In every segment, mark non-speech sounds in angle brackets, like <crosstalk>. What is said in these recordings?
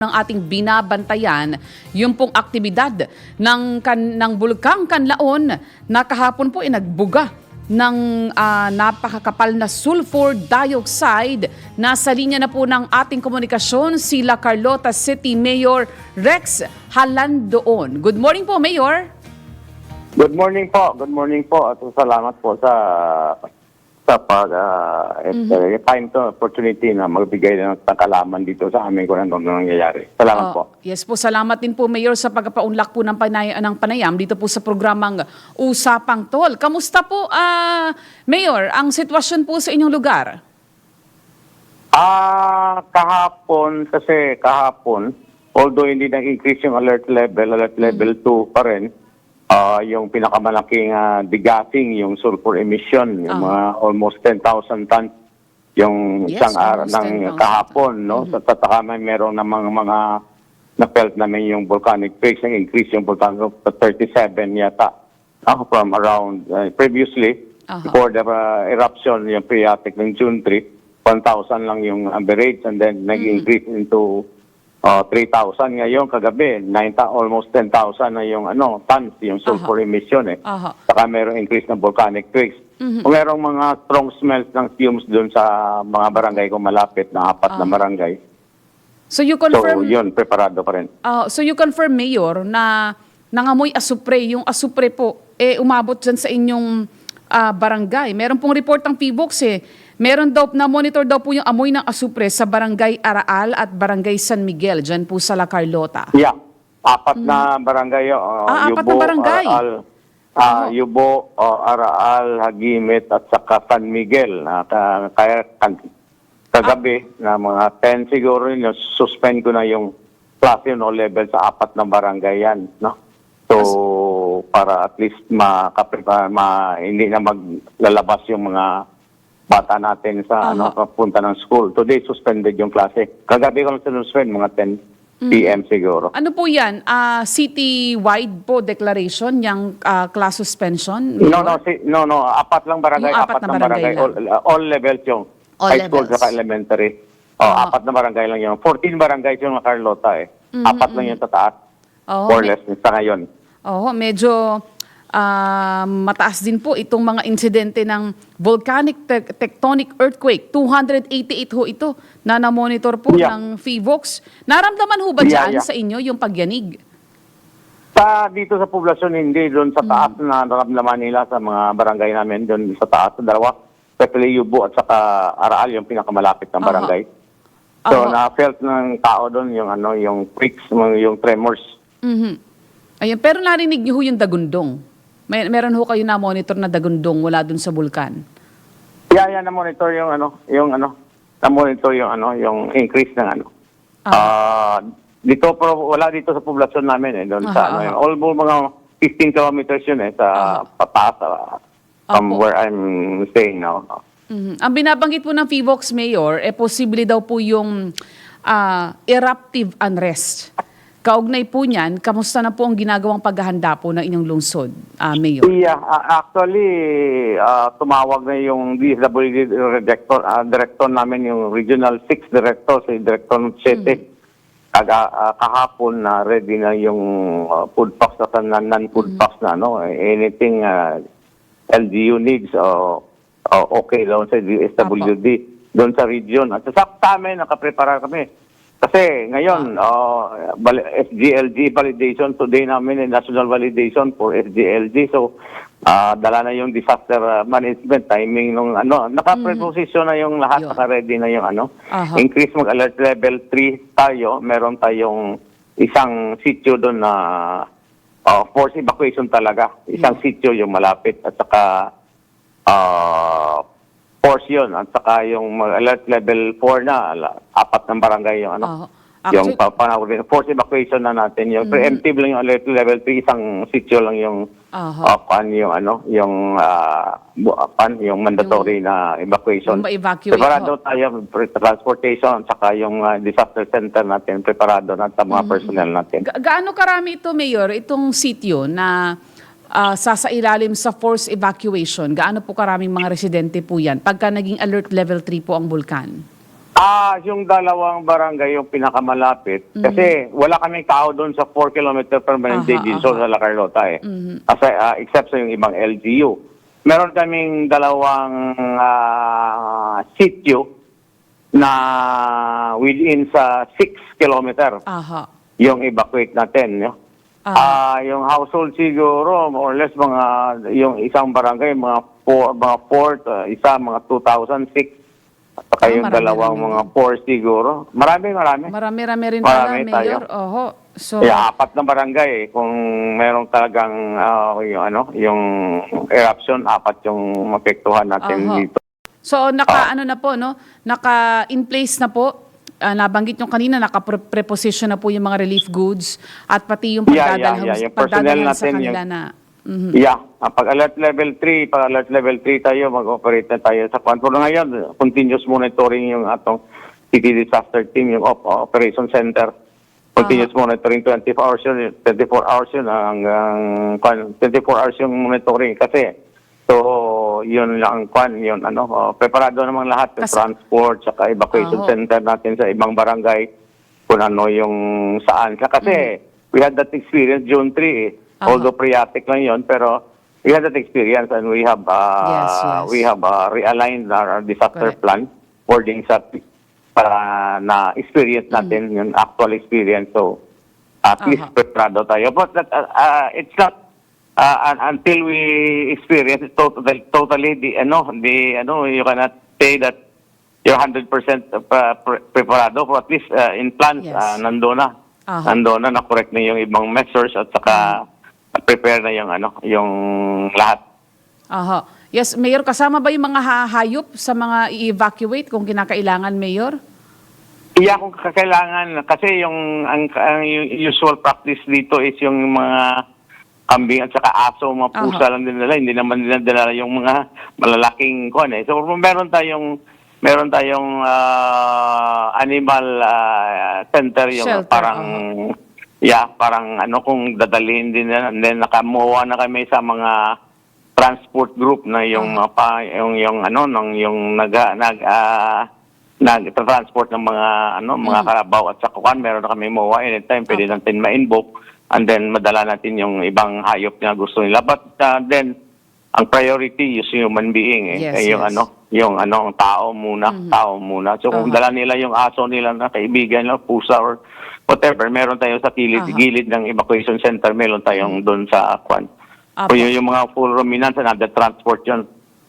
ng ating binabantayan yung pong aktibidad ng, kan, ng Bulkang Kanlaon na kahapon po ay nagbuga ng ah, napakakapal na sulfur dioxide. Nasa linya na po ng ating komunikasyon sila Carlota City Mayor Rex Halandoon. Good morning po, Mayor. Good morning po. Good morning po. At salamat po sa sa pag uh, time to opportunity na magbigay ng takalaman dito sa amin kung ano nangyayari. Salamat Oh, po. Yes po, salamat din po Mayor sa pagpapaunlak po ng, panay, ng panayam dito po sa programang Usapang Tol. Kamusta po, ah, Mayor, ang sitwasyon po sa inyong lugar? Ah, kahapon kasi kahapon although hindi nag-increase yung alert level, alert level 2 pa rin. Ah, yung pinakamalaking uh, degassing, yung sulfur emission, yung mga almost 10,000 tons yung Yes, isang araw ng 10,000. kahapon, no? Sa tataka may meron ng mga mga na-felt namin yung volcanic peaks, ang increase yung volcano to 37 yata. Ako from around uh, previously, Aha. before the uh, eruption, yung phreatic ng June 3, 1,000 lang yung average and then nag-increase into uh, 3,000 ngayon kagabi. 9, almost 10,000 na yung ano, tons, yung sulfur emission eh. Aha. Saka merong increase ng volcanic twigs. Kung merong mga strong smells ng fumes doon sa mga barangay kung malapit na apat na barangay. So you So confirm yun, preparado pa rin. Ah, so you confirm Mayor na nangamoy asupre, yung asupre po eh umabot dyan sa inyong ah, barangay. Meron pong report ng PBOX eh. Meron daw na monitor daw po yung amoy ng asupre sa barangay Araal at barangay San Miguel dyan po sa La Carlota. Yeah. Apat na barangay. Uh, Ah, apat na barangay. Araal, ah, Yubo, uh, Araal, Hagimit, at saka San Miguel. Na, ka- kaya kag- kagabi na mga 10 siguro yun, suspend ko na yung klase no level sa apat na barangay yan. No? So, para at least makaprepare, ma, hindi na maglalabas yung mga bata natin sa ano papunta ng school. Today, suspended yung klase. Kagabi ko lang sinuspend, mga 10 p.m. siguro. Ano po yan? Ah, city-wide po declaration, yung ah, class suspension? No, no, si, no, no. Apat lang barangay. Yung apat apat, na na barangay barangay. All, all levels yung All high school levels. saka elementary. Oh, apat na barangay lang yung. 14 barangay yung na Carlota eh. Apat lang yung tataas. Oo, More or less sa ngayon. Oo, medyo ah, mataas din po itong mga insidente ng volcanic te- tectonic earthquake. 288 ho ito na na-monitor po Yeah. ng FIVOX. Naramdaman ho ba Yeah, dyan yeah. sa inyo yung pagyanig? Sa dito sa poblasyon hindi doon sa taas na naramdaman nila sa mga barangay namin doon sa taas sa dalawa. Especially Yubo at saka Araal yung pinakamalapit ng barangay. So Aha. na-felt ng tao doon yung ano yung quakes, yung tremors. Mhm. Ayun, pero narinig niyo ho yung dagundong. May, meron ho kayo na-monitor na dagundong mula dun sa bulkan. Yeah, yeah, na-monitor yung ano, yung ano, na-monitor yung ano, yung increase ng ano. Ah, dito pero wala dito sa poblasyon namin eh, doon sa Aha, ano, yun. almost mga 15 kilometers yun eh sa pataas ah, from Opo. where I'm staying now. Mhm. Ang binabanggit po ng FIVOX Mayor, eh posible daw po yung ah, eruptive unrest. Kaugnay po niyan, kamusta na po ang ginagawang paghahanda po ng inyong lungsod, ah, Mayor? Yeah, ah, actually ah, tumawag na yung DSWD director, ah, director namin yung Regional 6 director, si Director Chete. Kaga, ah, kahapon na ready na yung ah, food packs at non-food packs na ano, anything ah, LGU needs o okay doon sa DSWD doon sa region. At sa sa amin, nakaprepara kami. Kasi ngayon, uh, bali- SGLG validation today namin yung national validation for SGLG. So, ah, dala na yung disaster ah, management timing nung ano, naka-preposition na yung lahat, Yun. naka-ready na yung ano. Aha. Increase mag-alert level 3 tayo. Meron tayong isang sitio doon na ah, force evacuation talaga. Isang sitio yung malapit at saka ah force yun. At saka yung mag-alert level 4 na, ala- apat ng barangay yung ano. Oo. yung Actually- pa, pa, force evacuation na natin. Yung preemptive lang yung alert level 3, isang sitio lang yung Aha. ah, pan, yung ano, yung ah, pan, yung mandatory na evacuation. Yung ma-evacuate, Preparado ho. tayo, pre- transportation, saka yung ah, disaster center natin, preparado na sa mga personnel natin. Ga- gaano karami ito, Mayor, itong sitio na ah, sasailalim sa force evacuation? Gaano po karaming mga residente po yan pagka naging alert level 3 po ang bulkan? Ah, yung dalawang barangay yung pinakamalapit kasi wala kaming tao doon sa 4 kilometer permanent Aha, day aha. sa La Carlota eh. Mhm. Kasi, ah, except sa yung ibang LGU. Meron kaming dalawang ah, sitio na within sa 6 kilometer Aha. yung evacuate natin. No? Ah. Ah, yung household siguro more or less mga yung isang barangay mga four, mga four, uh, isa mga 2006 at saka Ah, yung dalawang marami. mga four siguro. Marami, marami. Marami-rami rin pala, Marami Mayor. tayo. Oho. So, Kaya apat na barangay eh. Kung merong talagang ah, yung ano, yung eruption, apat yung mapektuhan natin Aha. dito. so naka ano na po, no? Naka in place na po. Ah, nabanggit nyo kanina, naka-preposition na po yung mga relief goods at pati yung Yeah, yeah, pagdadalhan, yeah. Yung personnel pagdadalhan sa kanila yung- na. Mhm. Yeah, ah, pag alert level 3, pag alert level 3 tayo, mag-operate na tayo sa kwan. Pero ngayon, continuous monitoring yung atong city disaster team, yung op- operation center. Continuous monitoring 24 hours yun, 24 hours yun hanggang kwan, 24 hours yung monitoring kasi so yun lang kwan, yun ano, oh, preparado namang lahat yung transport saka evacuation Aho. center natin sa ibang barangay kung ano yung saan. Kasi we had that experience June 3 eh. Aha. Although priatic lang yon pero we had that experience and we have uh, Yes, yes. we have uh, realigned our, disaster Correct. plan wording sa para na experience Mm. natin yung actual experience so at least preparado tayo but that, uh, uh, it's not uh, un- until we experience it totally totally the ano the ano you cannot say that you're 100% pa- pre- preparado but at least uh, in plans Yes. uh, nandoon na Aha. nandoon na na-correct na yung ibang measures at saka prepare na yung ano yung lahat Aha. Yes, Mayor, kasama ba yung mga ha- hayop sa mga i-evacuate kung kinakailangan, Mayor? Iya kung kakailangan kasi yung ang, ang usual practice dito is yung mga kambing at saka aso, mga pusa Aha. lang din nila, hindi naman nila dala yung mga malalaking kuan eh. So meron tayong meron tayong ah, animal ah, center yung Shelter, parang yeah, parang ano kung dadalhin din nila and then nakamuha na kami sa mga transport group na yung mga pa yung yung ano nung yung nag nag ah, nag-transport ng mga ano mga karabaw at sa kuan meron na kami MOA anytime. Pwede natin ma-invoke and then madala natin yung ibang hayop na gusto nila but ah, then ang priority is human being eh, Yes, Eh, yung yes. ano yung ano ang tao muna tao muna so kung Aha. dala nila yung aso nila na kaibigan nila pusa or whatever meron tayo sa kilid Aha. gilid ng evacuation center meron tayong doon sa kwan Apo. yung, yung mga full ruminants na transport yun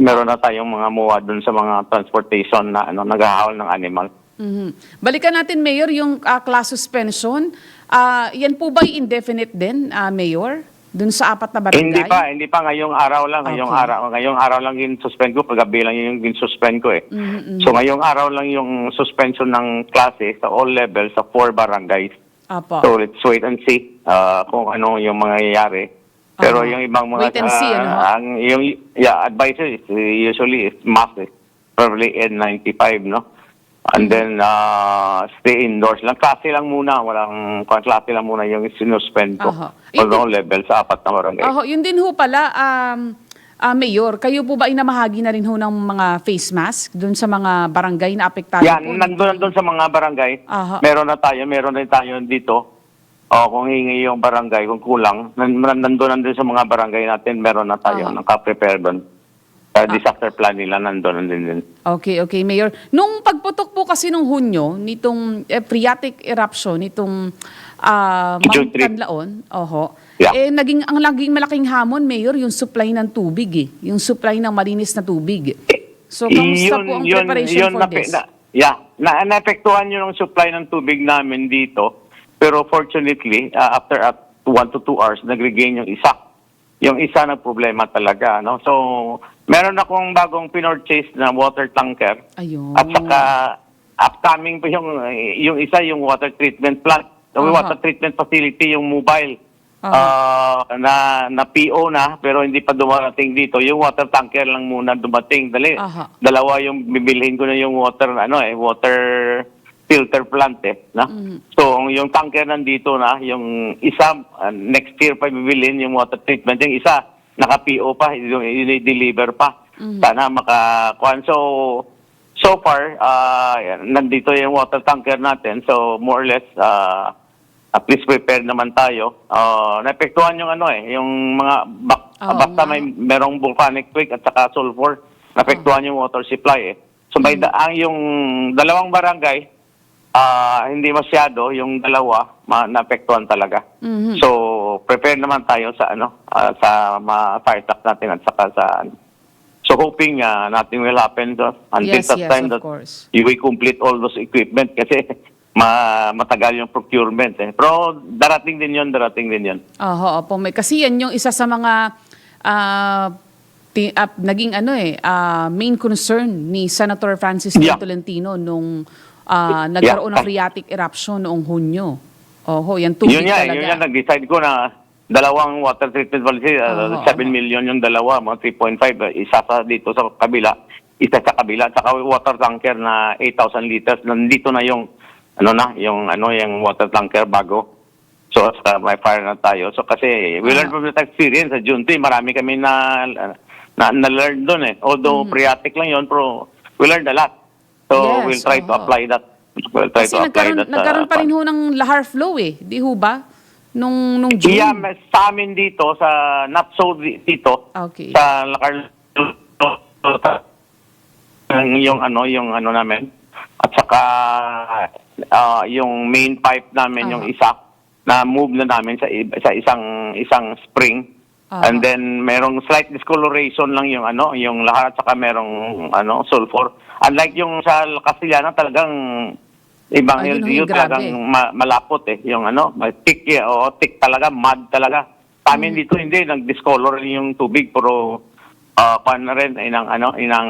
meron na tayong mga muwa doon sa mga transportation na ano naghahawal ng animal Mhm. Balikan natin, Mayor, yung ah, class suspension. Ah, yan po ba indefinite din, ah, Mayor? Dun sa apat na barangay? Hindi pa, hindi pa ngayong araw lang, ngayong Okay. araw, ngayong araw lang yung suspend ko, paggabi lang yung gin-suspend ko eh. Mhm, So ngayong araw lang yung suspension ng klase sa all levels sa four barangays. Apo. So let's wait and see uh, kung ano yung mangyayari. Pero Aha. yung ibang mga Wait and see, ah, ano ang yung yeah, advisor is uh, usually is mask eh. probably N95 no. And then uh, stay indoors lang. Klase lang muna, walang klase lang muna yung sinuspend ko. Aha. On Hindi- all levels sa apat na barangay. Aho, yun din ho pala, um, ah, Mayor, kayo po ba inamahagi na rin ho ng mga face mask dun sa mga barangay na apektado Yan, po? nandun, nandun sa mga barangay. Aha. Meron na tayo, meron na tayo dito. O kung hingi yung barangay, kung kulang, nan- nandun, nandun sa mga barangay natin, meron na tayo, Aha. naka-prepare doon. Sa disaster plan nila, nandun, nandun din. Okay, okay, Mayor. Nung pagputok po kasi nung Hunyo, nitong eh, phreatic eruption, nitong ah, Mount. Canlaon, oho, Yeah. eh, naging, ang laging malaking hamon, Mayor, yung supply ng tubig eh. Yung supply ng malinis na tubig. So, kamusta po ang preparation for nape- this? Na, yeah, na, naapektuhan yun ng supply ng tubig namin dito. Pero fortunately, uh, after at one to two hours, nag-regain yung isa. Yung isa na problema talaga. No? So, meron akong bagong pinorchase na water tanker. Ayun. At saka, upcoming pa yung, yung isa, yung water treatment plant. Yung Aha. water treatment facility, yung mobile. Ah, na na PO na pero hindi pa dumarating dito. Yung water tanker lang muna dumating. Dali. Aha. Dalawa yung bibilhin ko na yung water ano eh, water filter plant eh, na. Mm-hmm. So yung tanker nandito na, yung isa ah, next year pa bibilhin yung water treatment. Yung isa naka PO pa, i-deliver pa. Mm-hmm. Sana makakuan. So so far, ah, yan, nandito yung water tanker natin. So, more or less, ah, at least prepared naman tayo. Uh, naepektuhan yung ano eh, yung mga, bak- Oo basta may merong volcanic quake at saka sulfur, naapektuhan yung water supply eh. So, may Mm. da- ang yung dalawang barangay, ah, hindi masyado, yung dalawa, ma- naapektuhan talaga. Mhm. So, prepare naman tayo sa ano, ah, sa mga fire truck natin at saka sa ano. So, hoping uh, nothing will happen so, until Yes, that yes, time that course. you will complete all those equipment <laughs> kasi ma matagal yung procurement eh. Pero darating din yon darating din yon Oho, opo. May, kasi yan yung isa sa mga ah, ti- ah, naging ano eh, ah, main concern ni Senator Francis Yeah. Tolentino nung ah, nagkaroon ng Yeah. phreatic eruption noong Hunyo. Oho, yan tubig Yun nga, talaga. yun nga, nag-decide ko na dalawang water treatment facility, uh, Oo, 7 million yung dalawa, mga 3.5, uh, isa sa dito sa kabila, isa sa kabila, saka water tanker na 8,000 liters, nandito na yung, ano na, yung, ano, yung water tanker bago. So, saka may fire na tayo. So, kasi, we learned from that experience sa June 3, marami kami na, na, na-learn doon eh. Although, phreatic lang yun, pero we learned a lot. So, Mm-hmm. Yes, we'll try to oo. apply that. We'll try Kasi to apply nagkaroon, that. nagkaroon pa rin ho ng lahar flow eh. Di ho ba? Nung, nung June. Yeah, may- sa amin dito, sa not so di- dito, Okay. sa Lacar yung ano, yung ano namin. At saka ah, yung main pipe namin, yung Aha. isa na move na namin sa i- sa isang isang spring. Aha. And then merong slight discoloration lang yung ano, yung lahat at saka merong ano, sulfur. Unlike yung sa Castellana talagang ibang ay, grabe. talagang ma- malapot eh. Yung ano, may thick, eh, oo, thick talaga, mud talaga. Sa Mm. amin dito hindi, nag-discolor yung tubig, pero uh, pan na rin, inang, ano, inang,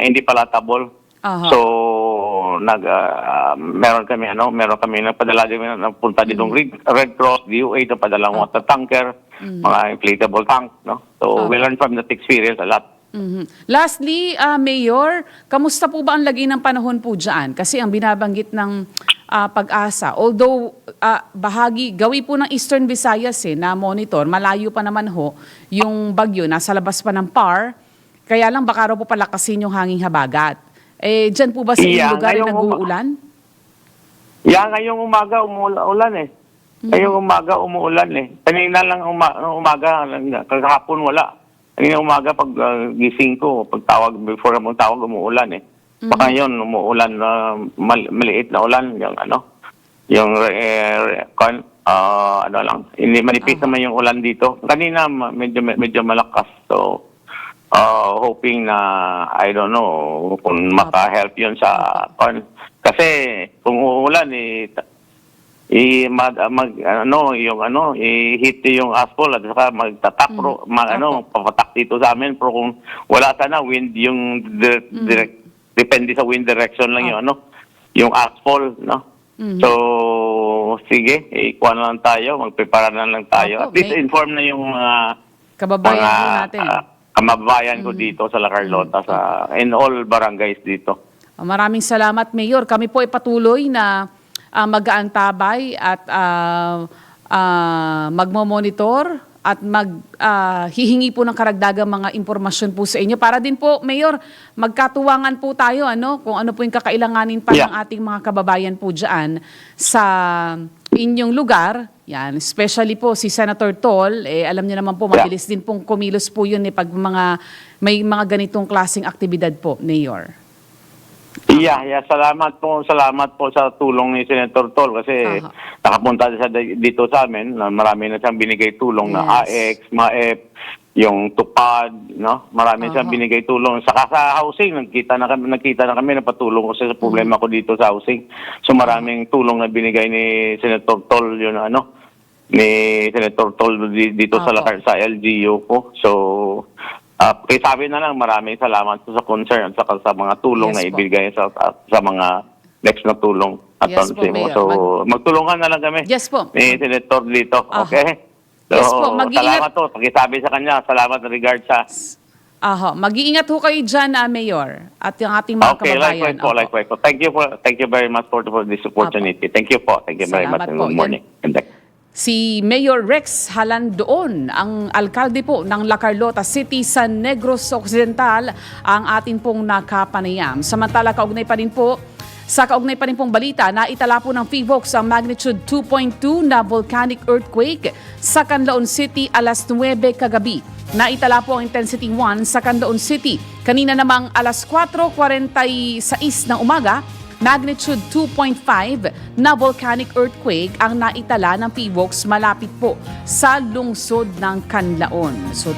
hindi palatable. Mm. Aha. So, nag, ah, meron kami, ano, meron kami nagpadala din, nagpunta Mm. ditong Red, Red Cross, DOA, nagpadalang water tanker, mga inflatable tank, no? So, Ah. we learned from that experience a lot. Mhm. Lastly, ah, Mayor, kamusta po ba ang lagay ng panahon po dyan? Kasi ang binabanggit ng ah, pag-asa, although ah, bahagi, gawi po ng Eastern Visayas eh, na monitor, malayo pa naman ho, yung bagyo, nasa labas pa ng PAR, kaya lang baka raw po palakasin yung hanging habagat. Eh, dyan po ba sa Yeah, lugar uma- nag-uulan? Yeah, ngayong umaga umuulan eh. Ngayong umaga umuulan eh. Kanina lang uma- umaga, kagahapon wala. Kanina umaga pag ah, gising ko, pag tawag, before mo tawag umuulan eh. Baka yun, umuulan na mal- maliit na ulan, yung ano, yung eh, kon, ah, ano lang, hindi manipis naman yung ulan dito. Kanina medyo medyo malakas. So, uh, hoping na I don't know kung maka-help 'yon sa kon kasi kung uulan eh i mag, mag ano yung ano i-hit yung asphalt at saka magtatak pro mag, ano papatak dito sa amin. Pero kung wala sana wind yung di- direct depende sa wind direction lang yung ano yung asphalt no? So sige ikuha na lang tayo magprepara na lang tayo. Opo, at least may- inform na yung mga Kababayan mga natin. ah, kamabayan ko dito sa La Carlota sa in all barangays dito. Ah, Maraming salamat, Mayor. Kami po ay patuloy na ah, mag-aantabay at ah, ah, magmo-monitor at mag ah, hihingi po ng karagdagang mga impormasyon po sa inyo para din po Mayor magkatuwangan po tayo ano kung ano po yung kakailanganin pa Yeah. ng ating mga kababayan po diyan sa inyong lugar yan especially po si Senator Tol eh alam niyo naman po Yeah. mabilis din pong kumilos po yun eh pag mga may mga ganitong klaseng aktibidad po Mayor Yeah, yeah, salamat po, salamat po sa tulong ni Senator Tol kasi Aha. nakapunta siya di- dito sa amin. na Marami na siyang binigay tulong na Yes. AX, MAEP, yung tupad, no? Marami siyang Aha. binigay tulong. Saka sa housing, nagkita na kami, nagkita na kami, napatulong ko siya sa problema ko dito sa housing. So maraming tulong na binigay ni Senator Tol yun ano ni Senator Tol di- dito sa Apo. Lacar sa LGU ko. So uh, sabi na lang maraming salamat sa concern at saka sa mga tulong Yes na ibigay sa sa mga next na tulong at Yes po. Mayor. So magtulungan na lang kami. Yes po. Ni Senator dito, Ah. okay? So, Yes po, mag-iingat. salamat po. Pakisabi sa kanya, salamat na regard sa... Aho, mag-iingat ho kayo dyan, ah, Mayor, at yung ating mga Okay, kababayan. likewise po, likewise po. Thank you po, thank you very much for, for this opportunity. Thank you po, thank you very Salamat much. po. Good morning. Thank- Si Mayor Rex Halandoon, ang alkalde po ng La Carlota City sa Negros Occidental, ang atin pong nakapanayam. Samantala, kaugnay pa rin po sa kaugnay pa rin pong balita, naitala po ng FIVOX ang magnitude 2.2 na volcanic earthquake sa Canlaon City alas 9 kagabi. Naitala po ang intensity 1 sa Canlaon City. Kanina namang alas 4.46 ng umaga, magnitude 2.5 na volcanic earthquake ang naitala ng PIVOX malapit po sa lungsod ng Canlaon. So,